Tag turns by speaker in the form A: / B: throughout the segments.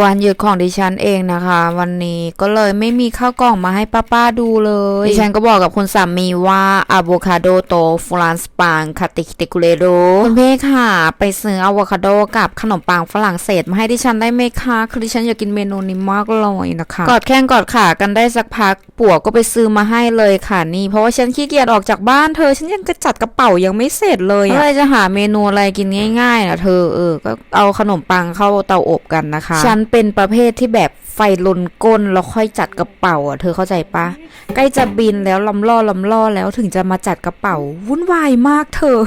A: วันหยุดของดิฉันเองนะคะ วันนี้ก็เลยไม่มีข้าวกล่องมาให้ป้าป้าๆดูเลย ดิฉันก็บอกกับคุณสามีว่าอะโวคาโดโตฟรานสปังคาติเตกุเลโดคุณเพ่ค่ะ ไปซื้ออะโวคาโดกับขนมปังฝรั่งเศสมาให้ดิฉันได้ไหมคะคือดิฉันอยากกินเมนูนี้มากเลยนะคะกอดแข้งกอดขากันได้สักพักปัวก็ไปซื้อมาให้เลยค่ะนี่ เพราะว่าฉันขี้เกียจออกจากบ้านเธอ ฉันยังกระจัดกระเป๋ายังไม่เสร็จเลยอะก็เลยจะหาเมนูอะไรกินง่ายๆนะเธอเออก็เอาขนมปังเข้าเตาอบกันนะคะฉันเป็นประเภทที่แบบไฟลนก้นแล้วค่อยจัดกระเป๋าอะเธอเข้าใจปะใกล้จะบินแล้วลำล่อลำล่อแล้วถึงจะมาจัดกระเป๋า วุ่นวายมากเธอ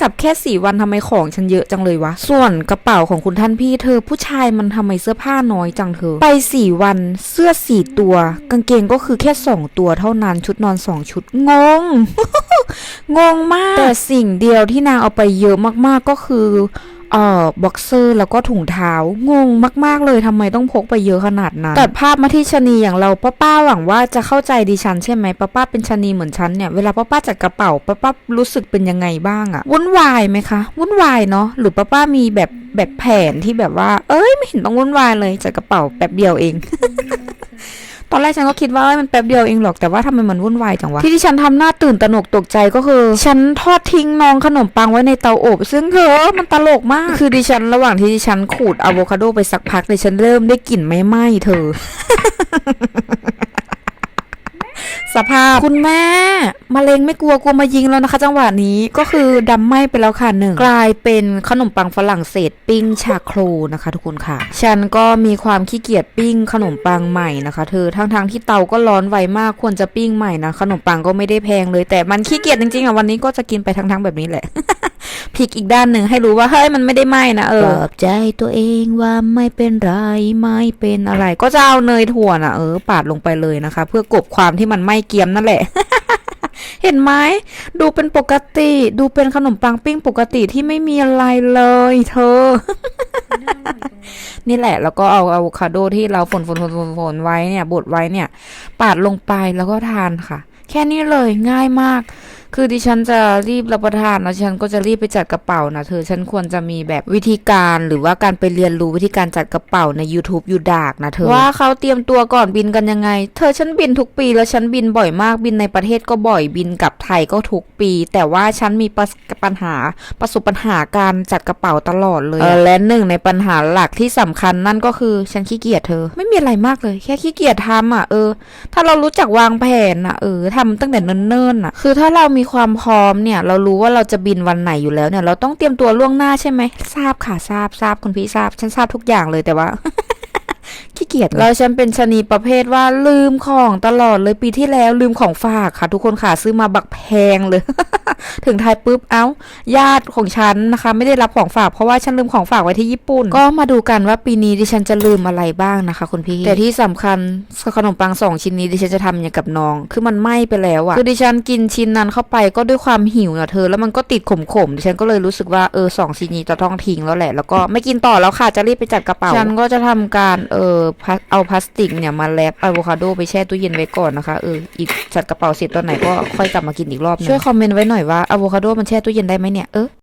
A: กับแค่สี่วันทำไมของฉันเยอะจังเลยวะ ส่วนกระเป๋าของคุณท่านพี่เธอผู้ชายมันทำไมเสื้อผ้าน้อยจังเธอ ไปสี่วันเสื้อสี่ตัว กางเกงก็คือแค่สองตัวเท่านั้นชุดนอนสองชุดงง งงมาก แต่สิ่งเดียวที่นางเอาไปเยอะมากๆก็คือ เอ่อบ็อกเซอร์แล้วก็ถุงเท้างงมาก ๆ เลยทำไมต้องพกไปเยอะขนาดนั้นตัดภาพมาที่ชะนีอย่างเราป้าป้าๆหวังว่าจะเข้าใจดิฉันใช่ไหมป้าป้าๆเป็นชะนีเหมือนฉันเนี่ยเวลาป้าป้าๆจัดกระเป๋าป้าป้าๆรู้สึกเป็นยังไงบ้างอะวุ่นวายไหมคะวุ่นวายเนาะหรือป้าป้าๆมีแบบแบบแผนที่แบบว่า เอ้ยไม่เห็นต้องวุ่นวายเลยจัดกระเป๋าแป๊บเดียวเอง ตอนแรกฉันก็คิดว่าเอ้ยมันแป๊บเดียวเองหรอกแต่ว่าทำไมมันวุ่นวายจังวะที่ที่ฉันทำหน้าตื่นตระหนกตกใจก็คือ ฉันทอดทิ้งน้องขนมปังไว้ในเตาอบ ซึ่งเธอมันตลกมาก คือดิฉันระหว่างที่ดิฉันขูดอะโวคาโดไปสักพักดิฉันเริ่มได้กลิ่นไม่ไหม้เธอส ภาพ คุณแม่มะเร็งไม่กลัวกลัวมายิงแล้วนะคะ จังหวะนี้ก็คือดำไหม้ไปแล้วค่ะหนึ่งกลายเป็นขนมปังฝรั่งเศสปิ้งชาโครนะคะ ทุกคนค่ะ ฉันก็มีความขี้เกียจปิ้งขนมปังใหม่นะคะ เธอทั้งๆทที่เตาก็ร้อนไวมากควรจะปิ้งใหม่นะขนมปังก็ไม่ได้แพงเลย แต่มันขี้เกียจจริงๆอะวันนี้ก็จะกินไปทั้งๆแบบนี้แหละ พลิกอีกด้านหนึ่งให้รู้ว่าเฮ้ยมันไม่ได้ไหม้นะเออปลอบใจตัวเองว่าไม่เป็นไรไม่เป็นอะไร ก็จะเอาเนยถั่วนะเออปาดลงไปเลยนะคะ เพื่อกลบความที่มันไหม้เกรียมนั่นแหละเห็นไหมดูเป็นปกติ ดูเป็นขนมปังปิ้งปกติที่ไม่มีอะไรเลย เธอ นี่แหละ แล้วก็เอาอะโวคาโดที่เราฝนฝนฝนฝนฝนไว้เนี่ยบดไว้เนี่ย ปาดลงไปแล้วก็ทานค่ะ แค่นี้เลยง่ายมาก คือดิฉันจะรีบรับประทานนะฉันก็จะรีบไปจัดกระเป๋านะเธอฉันควรจะมีแบบวิธีการหรือว่าการไปเรียนรู้วิธีการจัดกระเป๋าใน YouTube อยู่ดากนะเธอว่าเขาเตรียมตัวก่อนบินกันยังไง เธอฉันบินทุกปีแล้วฉันบินบ่อยมากบินในประเทศก็บ่อยบินกลับไทยก็ทุกปี แต่ว่าฉันมีป,ปัญหาประสบปัญหาการจัดกระเป๋าตลอดเลยเออและหนึ่งในปัญหาหลักที่สำคัญนั่นก็คือฉันขี้เกียจเธอ ไม่มีอะไรมากเลย แค่ขี้เกียจทำอะเออ ถ้าเรารู้จักวางแผนอะเออทำตั้งแต่เนิ่นๆอะคือถ้าเรามีีความพร้อมเนี่ย เรารู้ว่าเราจะบินวันไหนอยู่แล้วเนี่ย เราต้องเตรียมตัวล่วงหน้าใช่ไหมทราบค่ะทราบทราบคุณพี่ทราบ ฉันทราบทุกอย่างเลยแต่ว่า เกียจแล้วฉันเป็นชะนีประเภทว่าลืมของตลอดเลยปีที่แล้วลืมของฝากค่ะ ทุกคนค่ะซื้อมาบักแพงเลย ถึงไทยปุ๊บเอ้า ญาติของฉันนะคะ ไม่ได้รับของฝากเพราะว่าฉันลืมของฝากไว้ที่ญี่ปุ่น ก็มาดูกันว่าปีนี้ดิฉันจะลืมอะไรบ้างนะคะ คุณพี่ แต่ที่สำคัญขนมปังสองชิ้นนี้ดิฉันจะทำอย่างกับน้อง คือมันไหม้ไปแล้วอะคือดิฉันกินชิ้นนั้นเข้าไปก็ด้วยความหิวนะเธอ แล้วมันก็ติดขมๆดิฉันก็เลยรู้สึกว่าเออสองชิ้นนี้จะต้องทิ้งแล้วแหละ แล้วก็ไม่กินต่อแล้วค่ะจะรีบไปจัดกระเป๋า ฉันก็จะทำการเออพลาเอาพลาสติกเนี่ยมาแรปอะโวคาโดไปแช่ตู้เย็นไว้ก่อนนะคะเอออีกจัดกระเป๋าเสร็จตอนไหนก็ค่อยกลับมากินอีกรอบนึงช่วยคอมเมนต์ไว้หน่อยว่าอะโวคาโดมันแช่ตู้เย็นได้ไหมเนี่ยเออ